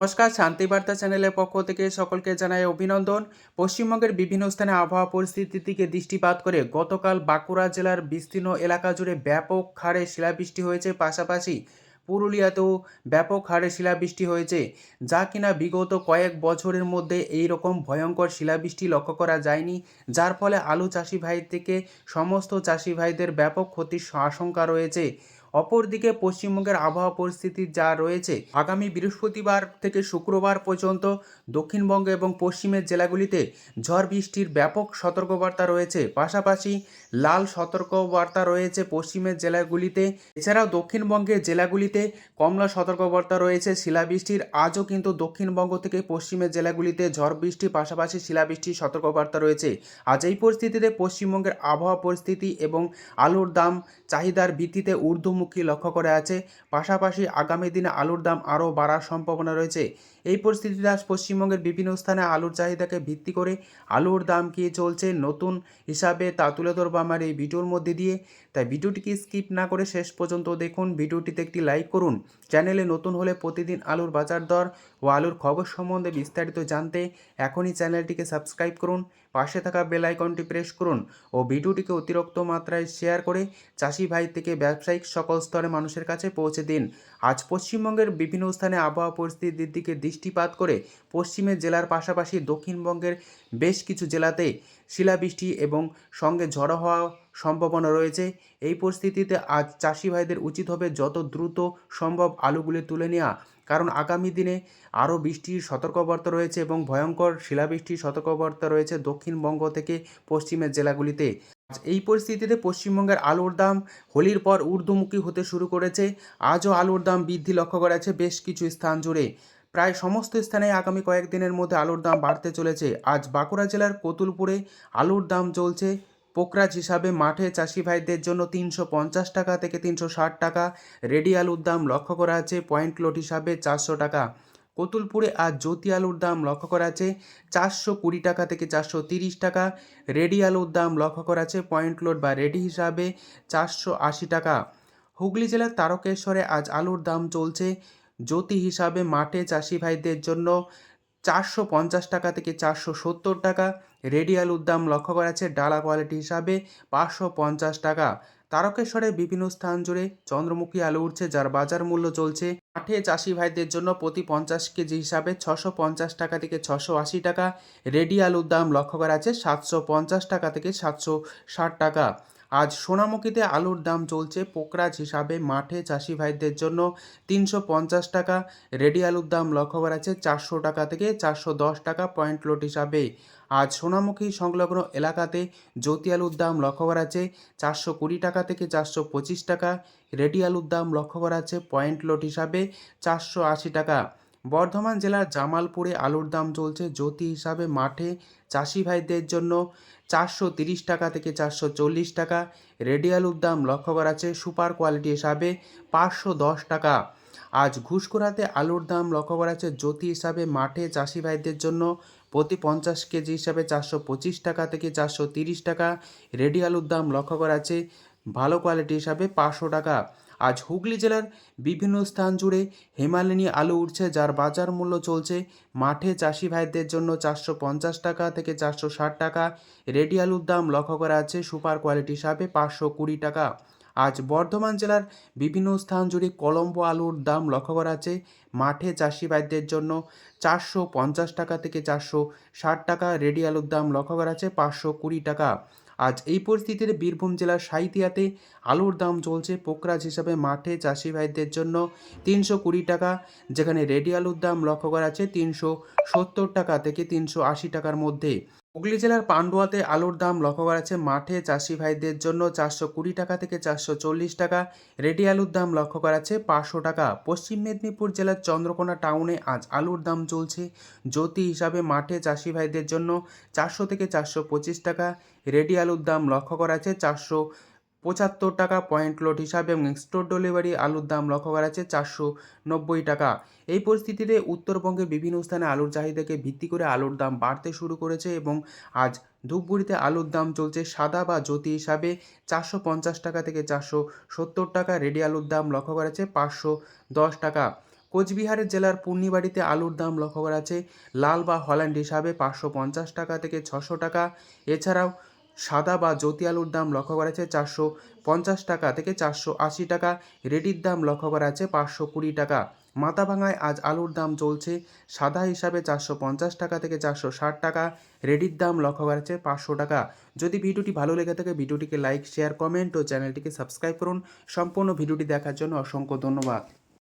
নমস্কার শান্তিবার্তা চ্যানেলের পক্ষ থেকে সকলকে জানাই অভিনন্দন। পশ্চিমবঙ্গের বিভিন্ন স্থানে আবহাওয়া পরিস্থিতির দিকে দৃষ্টিপাত করে গতকাল বাঁকুড়া জেলার বিস্তীর্ণ এলাকা জুড়ে ব্যাপক হারে শিলাবৃষ্টি হয়েছে। পাশাপাশি পুরুলিয়াতেও ব্যাপক হারে শিলাবৃষ্টি হয়েছে, যা কিনা বিগত কয়েক বছরের মধ্যে এই রকম ভয়ঙ্কর শিলাবৃষ্টি লক্ষ্য করা যায়নি, যার ফলে আলু চাষি ভাই থেকে সমস্ত চাষি ভাইদের ব্যাপক ক্ষতির আশঙ্কা রয়েছে। অপরদিকে পশ্চিমবঙ্গের আবহাওয়া পরিস্থিতি যা রয়েছে, আগামী বৃহস্পতিবার থেকে শুক্রবার পর্যন্ত দক্ষিণবঙ্গ এবং পশ্চিমের জেলাগুলিতে ঝড় বৃষ্টির ব্যাপক সতর্কবার্তা রয়েছে। পাশাপাশি লাল সতর্কবার্তা রয়েছে পশ্চিমের জেলাগুলিতে। এছাড়াও দক্ষিণবঙ্গের জেলাগুলিতে কমলা সতর্কবার্তা রয়েছে, শিলাবৃষ্টির আজও কিন্তু দক্ষিণবঙ্গ থেকে পশ্চিমের জেলাগুলিতে ঝড় বৃষ্টির পাশাপাশি শিলাবৃষ্টির সতর্কবার্তা রয়েছে। আজ এই পরিস্থিতিতে পশ্চিমবঙ্গের আবহাওয়া পরিস্থিতি এবং আলুর দাম, চাহিদার ভিত্তিতে ঊর্ধ্বমুখী লক্ষ্য করে আছে? পাশাপাশি আগামী দিনে আলুর দাম আরও বাড়ার সম্ভাবনা রয়েছে। এই পরিস্থিতিতে আজ পশ্চিমবঙ্গের বিভিন্ন স্থানে আলুর চাহিদাকে ভিত্তি করে আলুর দাম কী চলছে নতুন হিসাবে তা তুলে ধরবো আমার এই ভিডিওর মধ্যে দিয়ে। তাই ভিডিওটিকে স্কিপ না করে শেষ পর্যন্ত দেখুন, ভিডিওটিতে একটি লাইক করুন। চ্যানেলে নতুন হলে প্রতিদিন আলুর বাজার দর ও আলুর খবর সম্বন্ধে বিস্তারিত জানতে এখনই চ্যানেলটিকে সাবস্ক্রাইব করুন। পাশে থাকা বেল আইকনটি প্রেস করুন ও ভিডিওটিকে অতিরিক্ত মাত্রায় শেয়ার করে চাষি ভাই থেকে ব্যবসায়িক সকল স্তরে মানুষের কাছে পৌঁছে দিন। আজ পশ্চিমবঙ্গের বিভিন্ন স্থানে আবহাওয়া পরিস্থিতির দিকে দৃষ্টিপাত করে পশ্চিমের জেলার পাশাপাশি দক্ষিণবঙ্গের বেশ কিছু জেলাতে শিলাবৃষ্টি এবং সঙ্গে ঝড়ো হওয়া সম্ভাবনা রয়েছে। এই পরিস্থিতিতে আজ চাষি ভাইদের উচিত হবে যত দ্রুত সম্ভব আলুগুলি তুলে নেওয়া কারণ আগামী দিনে আরও বৃষ্টির সতর্কবার্তা রয়েছে এবং ভয়ঙ্কর শিলাবৃষ্টির সতর্কবার্তা রয়েছে দক্ষিণবঙ্গ থেকে পশ্চিমের জেলাগুলিতে। এই পরিস্থিতিতে পশ্চিমবঙ্গের আলুর দাম হোলির পর ঊর্ধ্বমুখী হতে শুরু করেছে। আজও আলুর দাম বৃদ্ধি লক্ষ্য করা যাচ্ছে বেশ কিছু স্থান জুড়ে। প্রায় সমস্ত স্থানে আগামী কয়েকদিনের মধ্যে আলুর দাম বাড়তে চলেছে। আজ বাঁকুড়া জেলার কতুলপুরে আলুর দাম চলছে পোকরাজ হিসাবে মাঠে চাষি ভাইদের জন্য তিনশো পঞ্চাশ টাকা থেকে তিনশো ষাট টাকা। রেডি আলুর দাম লক্ষ্য করা আছে, পয়েন্ট লোড হিসাবে চারশো টাকা। কতুলপুরে আজ জ্যোতি আলুর দাম লক্ষ্য করা আছে, চারশো কুড়ি টাকা থেকে চারশো তিরিশ টাকা। রেডি আলুর দাম লক্ষ্য করা আছে, পয়েন্ট লোড বা রেডি হিসাবে চারশো আশি টাকা। হুগলি জেলার তারকেশ্বরে আজ আলুর দাম চলছে। জ্যোতি হিসাবে মাঠে চাষি ভাইদের জন্য চারশো পঞ্চাশ টাকা থেকে চারশো সত্তর টাকা। রেডি আলুর দাম লক্ষ্য করা আছে ডালা কোয়ালিটি হিসাবে পাঁচশো পঞ্চাশ টাকা। তারকেশ্বরের বিভিন্ন স্থান জুড়ে চন্দ্রমুখী আলু উঠছে, যার বাজার মূল্য চলছে। মাঠে চাষি ভাইদের জন্য প্রতি পঞ্চাশ কেজি হিসাবে ছশো পঞ্চাশ টাকা থেকে ছশো আশি টাকা। রেডি আলুর দাম লক্ষ্য করা আছে সাতশো পঞ্চাশ টাকা থেকে সাতশো ষাট টাকা। আজ সোনামুখীতে আলুর দাম চলছে পোকরাজ হিসাবে মাঠে চাষি ভাইদের জন্য তিনশো পঞ্চাশ টাকা। রেডি আলুর দাম লক্ষ্য করা আছে চারশো টাকা থেকে চারশো দশ টাকা পয়েন্ট লোড হিসাবে। আজ সোনামুখী সংলগ্ন এলাকাতে জ্যোতি আলুর দাম লক্ষ্য করা আছে চারশো কুড়ি টাকা থেকে চারশো পঁচিশ টাকা। রেডি আলুর দাম লক্ষ্য করা আছে পয়েন্ট লোড হিসাবে চারশো আশি টাকা। বর্ধমান জেলার জামালপুরে আলুর দাম চলছে জ্যোতি হিসাবে মাঠে। চাষি ভাইদের জন্য চারশো তিরিশ টাকা থেকে চারশো চল্লিশ টাকা। রেডি আলুর দাম লক্ষ্য করা আছে সুপার কোয়ালিটি হিসাবে পাঁচশো দশ টাকা। আজ ঘুষখোরাতে আলুর দাম লক্ষ্য করা আছে জ্যোতি হিসাবে মাঠে। চাষি ভাইদের জন্য প্রতি পঞ্চাশ কেজি হিসাবে চারশো পঁচিশ টাকা থেকে চারশো তিরিশ টাকা। রেডি আলুর দাম লক্ষ্য করা আছে ভালো কোয়ালিটি হিসাবে পাঁচশো টাকা। আজ হুগলি জেলার বিভিন্ন স্থান জুড়ে হেমালিনী আলু উঠছে যার বাজার মূল্য চলছে মাঠে চাষি ভাইদের জন্য চারশো পঞ্চাশ টাকা থেকে চারশো ষাট টাকা। রেডি আলুর দাম লক্ষ্য করা আছে সুপার কোয়ালিটি হিসাবে পাঁচশো কুড়ি টাকা। আজ বর্ধমান জেলার বিভিন্ন স্থান জুড়ে কলম্বো আলুর দাম লক্ষ্য করা আছে মাঠে চাষি ভাইদের জন্য চারশো পঞ্চাশ টাকা থেকে চারশো ষাট টাকা। রেডি আলুর দাম লক্ষ্য করা আছে পাঁচশো কুড়ি টাকা। আজ এই পরিস্থিতিতে বীরভূম জেলার সাইতিয়াতে আলুর দাম চলছে পোকরাজ হিসাবে। মাঠে চাষি ভাইদের জন্য তিনশো কুড়ি টাকা, যেখানে রেডি আলুর দাম লক্ষ্য করা আছে তিনশো সত্তর টাকা থেকে তিনশো আশি টাকার মধ্যে। হুগলি জেলার পান্ডুয়াতে আলুর দাম লক্ষ্য করা যাচ্ছে মাঠে চাষি ভাইদের জন্য চারশো কুড়ি টাকা থেকে চারশো চল্লিশ টাকা। রেডি আলুর দাম লক্ষ্য করা যাচ্ছে পাঁচশো টাকা। পশ্চিম মেদিনীপুর জেলার চন্দ্রকোনা টাউনে আজ আলুর দাম চলছে। জ্যোতি হিসাবে মাঠে চাষি ভাইদের জন্য চারশো থেকে চারশো পঁচিশ টাকা। রেডি আলুর দাম লক্ষ্য করা যাচ্ছে চারশো পঁচাত্তর টাকা পয়েন্ট লোড হিসাবে এবং স্টোর ডেলিভারি আলুর দাম লক্ষ্য করা আছে চারশো নব্বই টাকা। এই পরিস্থিতিতে উত্তরবঙ্গের বিভিন্ন স্থানে আলুর চাহিদাকে ভিত্তি করে আলুর দাম বাড়তে শুরু করেছে এবং আজ ধূপগুড়িতে আলুর দাম চলছে সাদা বা জ্যোতি হিসাবে চারশো পঞ্চাশ টাকা থেকে চারশো সত্তর টাকা। রেডি আলুর দাম লক্ষ্য করা আছে পাঁচশো দশ টাকা। কোচবিহারের জেলার পূর্ণিবাড়িতে আলুর দাম লক্ষ্য করা আছে লাল বা হল্যান্ড হিসাবে পাঁচশো পঞ্চাশ টাকা থেকে ছশো টাকা। এছাড়াও সাদা বা জ্যোতি আলুর দাম লক্ষ্য করা যাচ্ছে চারশো পঞ্চাশ টাকা থেকে চারশো আশি টাকা। রেডির দাম লক্ষ্য করা যাচ্ছে পাঁচশো কুড়ি টাকা। মাথাভাঙায় আজ আলুর দাম চলছে সাদা হিসাবে চারশো পঞ্চাশ টাকা থেকে চারশো ষাট টাকা। রেডির দাম লক্ষ্য করা যাচ্ছে পাঁচশো টাকা। যদি ভিডিওটি ভালো লেগে থাকে, ভিডিওটিকে লাইক, শেয়ার, কমেন্ট ও চ্যানেলটিকে সাবস্ক্রাইব করুন। সম্পূর্ণ ভিডিওটি দেখার জন্য অসংখ্য ধন্যবাদ।